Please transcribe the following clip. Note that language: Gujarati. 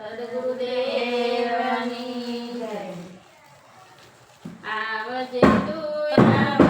સદગુરુદેવની આવજે તું